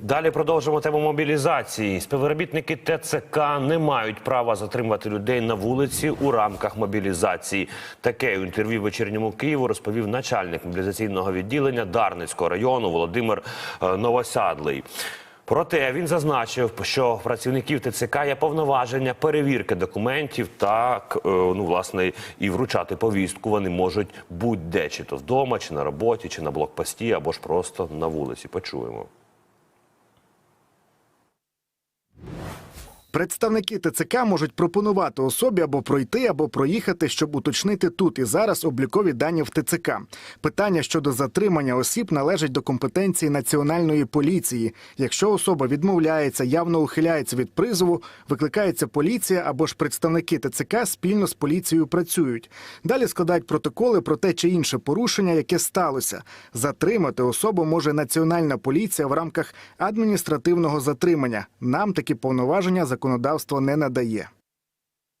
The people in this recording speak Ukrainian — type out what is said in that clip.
Далі продовжимо тему мобілізації. Співробітники ТЦК не мають права затримувати людей на вулиці у рамках мобілізації. Таке у інтерв'ю вечірньому Києву розповів начальник мобілізаційного відділення Дарницького району Володимир е, Новосядлий. Проте він зазначив, що працівників ТЦК є повноваження перевірки документів та к- е, ну власне і вручати повістку вони можуть будь-де, чи то вдома, чи на роботі, чи на блокпості, або ж просто на вулиці. Почуємо. Представники ТЦК можуть пропонувати особі або пройти, або проїхати, щоб уточнити тут і зараз облікові дані в ТЦК. Питання щодо затримання осіб належить до компетенції національної поліції. Якщо особа відмовляється, явно ухиляється від призову, викликається поліція або ж представники ТЦК спільно з поліцією працюють. Далі складають протоколи про те чи інше порушення, яке сталося. Затримати особу може національна поліція в рамках адміністративного затримання. Нам такі повноваження законодавство не надає.